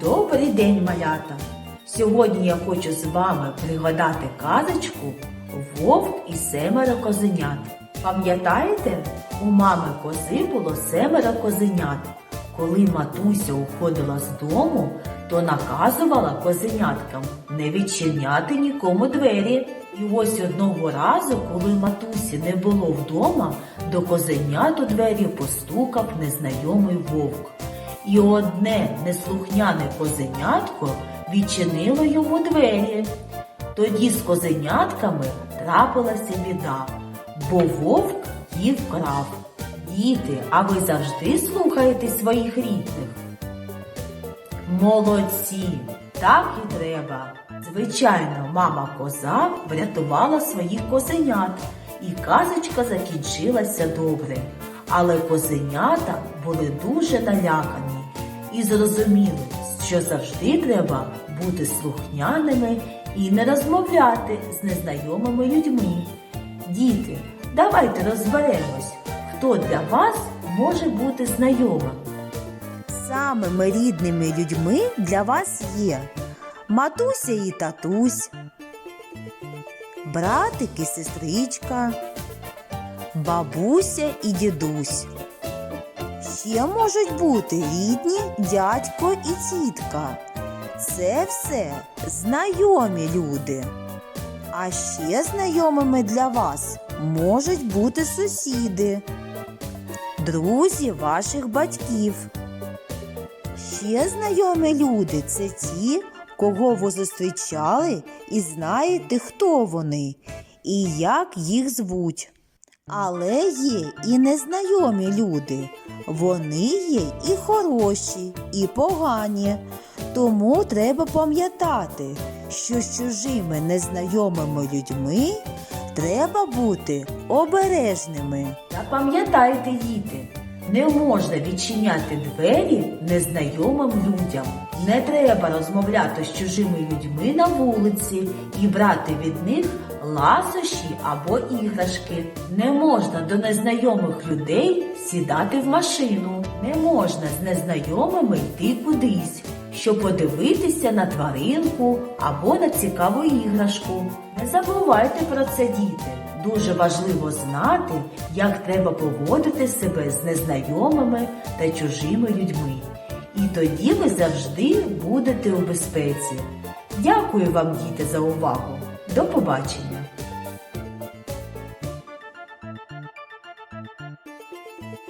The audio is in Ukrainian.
Добрий день, малята! Сьогодні я хочу з вами пригадати казочку Вовк і семеро козенят. Пам'ятаєте, у мами кози було семеро козенят. Коли матуся уходила з дому, то наказувала козеняткам не відчиняти нікому двері. І ось одного разу, коли матусі не було вдома, до козенят у двері постукав незнайомий вовк. І одне неслухняне козенятко відчинило йому двері. Тоді з козенятками трапилася біда, бо вовк їв крав. Діти, а ви завжди слухаєте своїх рідних? Молодці, так і треба. Звичайно, мама коза врятувала своїх козенят, і казочка закінчилася добре. Але козенята були дуже налякані і зрозуміли, що завжди треба бути слухняними і не розмовляти з незнайомими людьми. Діти, давайте розберемось, хто для вас може бути знайомим. Самими рідними людьми для вас є матуся і татусь, братик і сестричка, бабуся і дідусь. Ще можуть бути рідні дядько і тітка. Це все знайомі люди. А ще знайомими для вас можуть бути сусіди, друзі ваших батьків. Ще знайомі люди це ті, кого ви зустрічали і знаєте, хто вони і як їх звуть. Але є і незнайомі люди. Вони є і хороші, і погані. Тому треба пам'ятати, що з чужими незнайомими людьми треба бути обережними. Запам'ятайте, діти, не можна відчиняти двері незнайомим людям. Не треба розмовляти з чужими людьми на вулиці і брати від них ласощі або іграшки. Не можна до незнайомих людей сідати в машину. Не можна з незнайомими йти кудись, щоб подивитися на тваринку або на цікаву іграшку. Не забувайте про це, діти. Дуже важливо знати, як треба поводити себе з незнайомими та чужими людьми. І тоді ви завжди будете у безпеці. Дякую вам, діти, за увагу. До побачення!